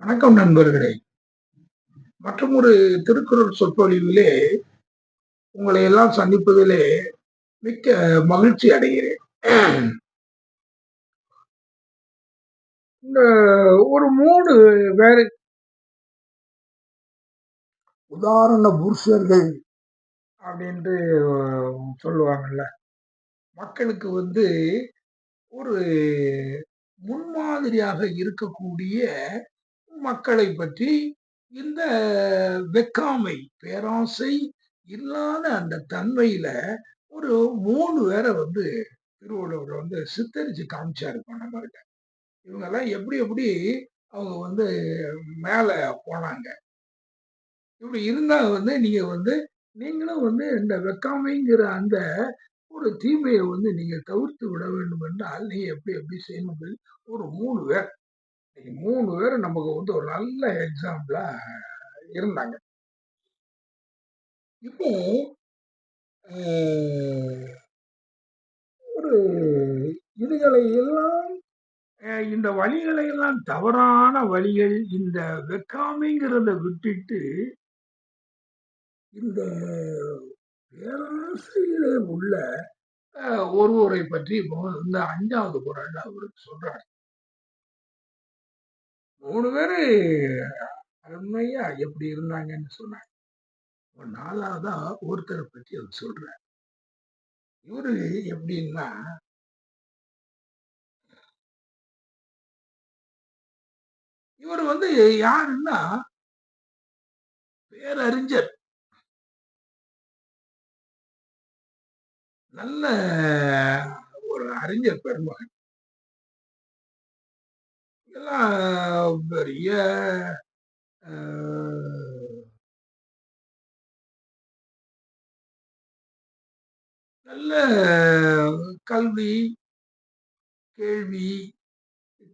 வணக்கம் நண்பர்களே. மற்றும் ஒரு திருக்குறள் சொற்பொழிவிலே உங்களை எல்லாம் சந்திப்பதிலே மிக்க மகிழ்ச்சி அடைகிறேன். இந்த ஒரு மூணு வேற உதாரண புருஷர்கள் அப்படின்ட்டு சொல்லுவாங்கல்ல. மக்களுக்கு வந்து ஒரு முன்மாதிரியாக இருக்கக்கூடிய மக்களை பற்றி இந்த வெக்காமை பேராசை இல்லாத அந்த தன்மையில ஒரு மூணு பேரை வந்து திருவள்ளுவர் வந்து சித்தரிச்சு காமிச்சாரு நம்மகிட்ட இவங்கெல்லாம் எப்படி எப்படி அவங்க வந்து மேல போனாங்க. இப்படி இருந்தா வந்து நீங்க வந்து நீங்களும் வந்து இந்த வெக்காமைங்கிற அந்த ஒரு தீமையை வந்து நீங்க தவிர்த்து விட வேண்டும் என்றால் நீங்க எப்படி எப்படி செய்யணும் ஒரு மூணு பேர் மூணு பேர் நமக்கு வந்து ஒரு நல்ல எக்ஸாம்பிளா இருந்தாங்க. இப்போ ஒரு இதுகளை எல்லாம் இந்த வழிகளை எல்லாம் தவறான வழிகள் இந்த வெக்காமைங்கிறத விட்டுட்டு இந்த பேராசிரியர் உள்ள ஒருவரை பற்றி இந்த அஞ்சாவது குரல் அவருக்கு சொல்றார். மூணு பேரு அருமையா எப்படி இருந்தாங்கன்னு சொன்னாங்க. நாலாவதா ஒருத்தரை பற்றி அவர் சொல்றார். இவரு எப்படின்னா இவர் வந்து யாருன்னா பேரறிஞர். நல்ல ஒரு அறிஞர் பெருமகன். எல்லாம் பெரிய நல்ல கல்வி கேள்வி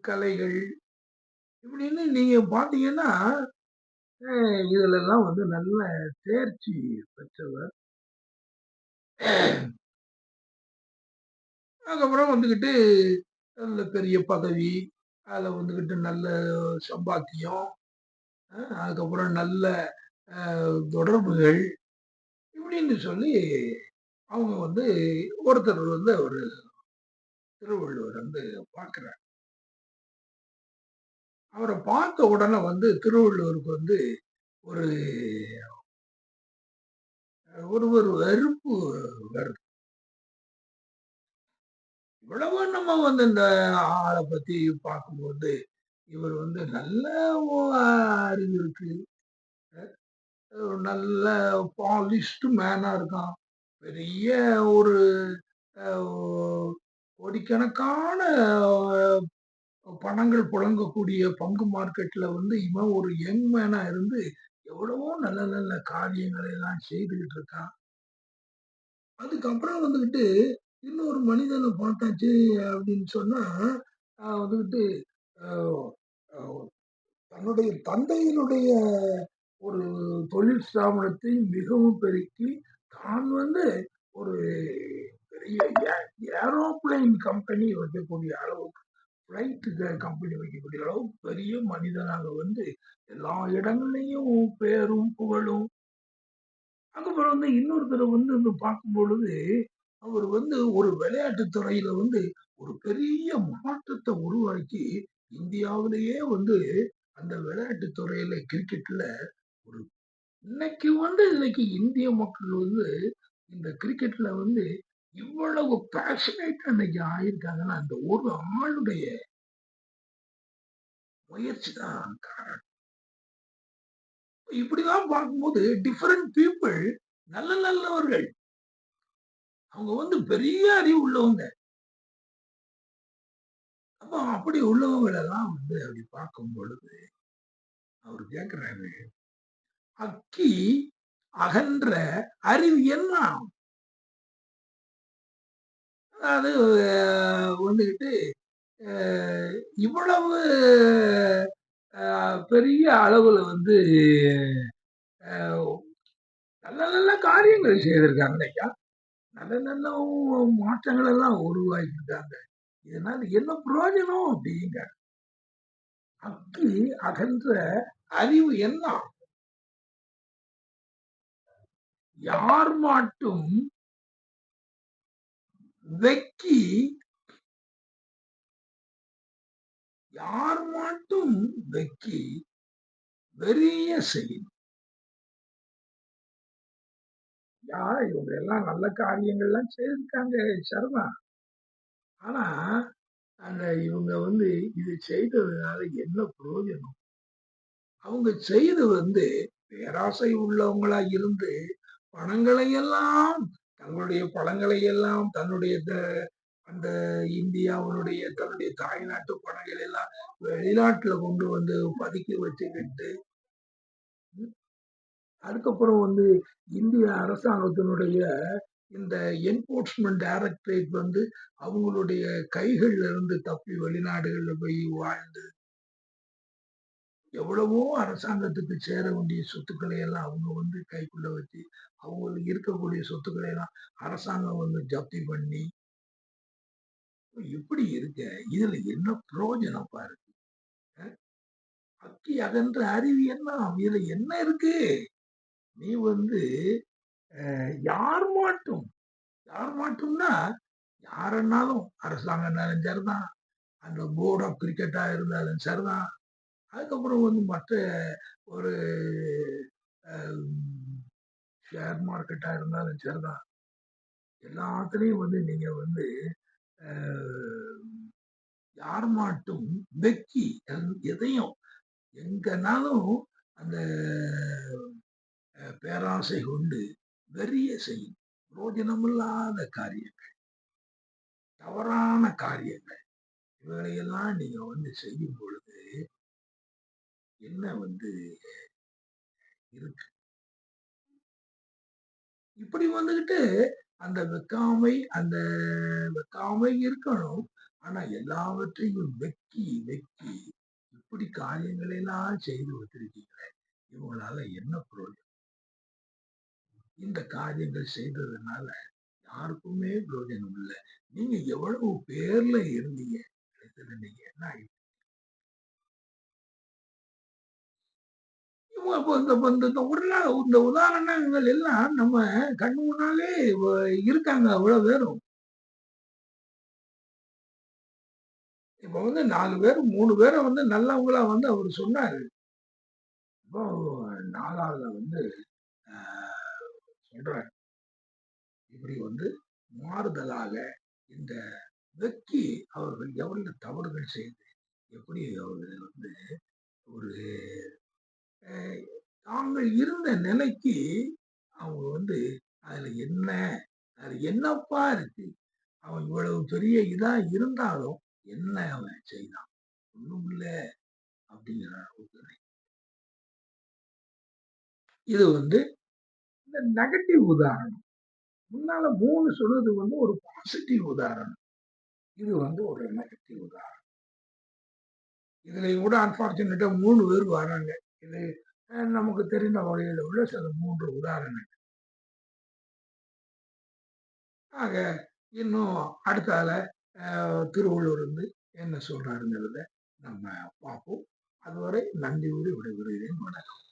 கலைகள் இப்படின்னு நீங்க பாத்தீங்கன்னா இதுலெல்லாம் வந்து நல்ல தேர்ச்சி பெற்றவர். அதுக்கப்புறம் வந்துக்கிட்டு நல்ல பெரிய பதவி அதில் வந்துக்கிட்டு நல்ல சம்பாத்தியம் அதுக்கப்புறம் நல்ல தொடர்புகள் இப்படின்னு சொல்லி அவங்க வந்து ஒருத்தர் வந்து ஒரு திருவள்ளுவர் வந்து பார்க்குறார். அவரை பார்த்த உடனே வந்து திருவள்ளுவருக்கு வந்து ஒரு ஒரு ஒரு வெறுப்பு வருது. இவ்வளவு நம்ம வந்து இந்த ஆளை பத்தி பார்க்கும்போது இவர் வந்து நல்ல அறிவு இருக்கு. நல்ல பாலிஷ்டு மேனா இருக்கான். பெரிய ஒரு கோடிக்கணக்கான பணங்கள் புழங்கக்கூடிய பங்கு மார்க்கெட்ல வந்து இவன் ஒரு யங் மேனா இருந்து எவ்வளவோ நல்ல நல்ல காரியங்களை எல்லாம் செய்துகிட்டு இருக்கான். அதுக்கப்புறம் வந்துக்கிட்டு இன்னொரு மனிதனை பார்த்தாச்சு அப்படின்னு சொன்னா வந்துட்டு தன்னுடைய தந்தையினுடைய ஒரு தொழில் ஸ்தாபனத்தை மிகவும் பெருக்கி தான் வந்து ஒரு பெரிய ஏரோப்ளைன் கம்பெனி வைக்கக்கூடிய அளவுக்கு ஃப்ளைட் கம்பெனி வைக்கக்கூடிய அளவுக்கு பெரிய மனிதனாக வந்து எல்லா இடங்களையும் பேரும் புகழும். அதுக்கப்புறம் வந்து இன்னொருத்தரை வந்து பார்க்கும் பொழுது அவர் வந்து ஒரு விளையாட்டு துறையில வந்து ஒரு பெரிய மாற்றத்தை உருவாக்கி இந்தியாவிலேயே வந்து அந்த விளையாட்டு துறையில கிரிக்கெட்ல ஒரு இன்னைக்கு வந்து இன்னைக்கு இந்திய மக்கள் வந்து இந்த கிரிக்கெட்ல வந்து இவ்வளவு பேஷனேட் இன்னைக்கு ஆயிருக்காங்கன்னா அந்த ஒரு ஆளுடைய முயற்சி தான் காரணம். இப்படிதான் பார்க்கும்போது டிஃபரெண்ட் பீப்புள் நல்ல நல்லவர்கள். அவங்க வந்து பெரிய அறிவு உள்ளவங்க. அப்போ அப்படி உள்ளவங்களெல்லாம் வந்து அப்படி பார்க்கும் பொழுது அவர் கேட்கிறாரு அக்கி அகன்ற அறிவு என்ன? அதாவது வந்துக்கிட்டு இவ்வளவு பெரிய அளவுல வந்து நல்ல நல்ல காரியங்கள் செய்திருக்காங்க ஐயா அதெல்லாம் மாற்றங்கள் எல்லாம் உருவாக்கிட்டாங்க இதனால என்ன பிரயோஜனம் அப்படிங்க? அக்கு அகன்ற அறிவு என்ன? யார் மாட்டும் வெக்கி யார் மாட்டும் வெக்கி வெறிய செய்யும்? யா இவங்க எல்லாம் நல்ல காரியங்கள்லாம் செய்திருக்காங்க சரதா ஆனா அந்த இவங்க வந்து இது செய்ததுனால என்ன பிரயோஜனம்? அவங்க செய்து வந்து பேராசை உள்ளவங்களா இருந்து பணங்களையெல்லாம் தங்களுடைய பழங்களை எல்லாம் தன்னுடைய த- அந்த இந்தியாவுடைய தன்னுடைய தாய்நாட்டு பணங்கள் எல்லாம் வெளிநாட்டுல கொண்டு வந்து பதுக்கி வச்சுக்கிட்டு அதுக்கப்புறம் வந்து இந்திய அரசாங்கத்தினுடைய இந்த என்போர்ஸ்மெண்ட் டைரக்டரேட் வந்து அவங்களுடைய கைகள்ல இருந்து தப்பி வெளிநாடுகளில் போய் வாழ்ந்து எவ்வளவோ அரசாங்கத்துக்கு சேர வேண்டிய சொத்துக்களை எல்லாம் அவங்க வந்து கைக்குள்ள வச்சு அவங்களுக்கு இருக்கக்கூடிய சொத்துக்களை எல்லாம் அரசாங்கம் வந்து ஜப்தி பண்ணி இப்படி இருக்க இதுல என்ன பிரயோஜனம் இருக்கு அக்கி அகன்ற அறிவு என்ன? இதுல என்ன இருக்கு? நீ வந்து யார் மாட்டும் யார் மாட்டும்னா யாருன்னாலும் அரசாங்கம்னாலும் சரிதான். அந்த போர்ட் ஆஃப் கிரிக்கெட்டா இருந்தாலும் சரிதான். அதுக்கப்புறம் வந்து மற்ற ஒரு ஷேர் மார்க்கெட்டா இருந்தாலும் சரிதான். எல்லாத்துலேயும் வந்து நீங்க வந்து யார் மாட்டும் வெக்கி எதையும் எங்கனாலும் அந்த பேராசை கொண்டு வெறிய செய்யும். பிரோஜனமில்லாத காரியங்கள். தவறான காரியங்கள். இவைகளையெல்லாம் நீங்க வந்து செய்யும் பொழுது என்ன வந்து இருக்கு? இப்படி வந்துகிட்டு அந்த வெக்காமை அந்த வெக்காமை இருக்கணும். ஆனா எல்லாவற்றையும் வெக்கி வெக்கி இப்படி காரியங்களெல்லாம் செய்து வச்சிருக்கீங்களே இவங்களால என்ன பிரயோஜனம் இந்த காரியங்கள் செய்ததுனால யாருக்குமே பிரயோஜனம் இல்லை. நீங்க எவ்வளவு பேர்ல இருந்தீங்க? நீங்க என்ன ஆயிட்டீங்க? இந்த இந்த உதாரணங்கள் எல்லாம் நம்ம கண்ணு முன்னாலே இருக்காங்க. அவ்வளவு பேரும். இப்ப வந்து நாலு பேர் மூணு பேரை வந்து நல்லவங்களா வந்து அவர் சொன்னாரு. இப்போ நாலாவதுல வந்து சொல்றாரு இப்படி வந்து மாறுதலாக இந்த வெக்கி அவர்கள் எவ்வளவு தவறுகள் செய்து எப்படி அவர்கள் வந்து ஒரு அஹ், தாங்கள் இருந்த நிலைக்கு அவங்க வந்து அதுல என்ன அது என்னப்பா இருக்கு? அவன் இவ்வளவு பெரிய இதா இருந்தாலும் என்ன அவன் செய்தான்? ஒண்ணும் இல்ல அப்படிங்கிற அளவுக்கு இது வந்து இந்த நெகட்டிவ் உதாரணம். முன்னால மூணு சொல்றது வந்து ஒரு பாசிட்டிவ் உதாரணம். இது வந்து ஒரு நெகட்டிவ் உதாரணம். இதுல கூட அன்பார்ச்சுனேட்டா மூணு பேர் வராங்க. இது நமக்கு தெரிந்த வகையில் உள்ள சில மூன்று உதாரணங்கள். ஆக இன்னும் அடுத்தால திருவள்ளுவர் வந்து என்ன சொல்றாருங்கிறத நம்ம பார்ப்போம். அதுவரை நன்றி கூறி விடைபெறுகிறேன். வணக்கம்.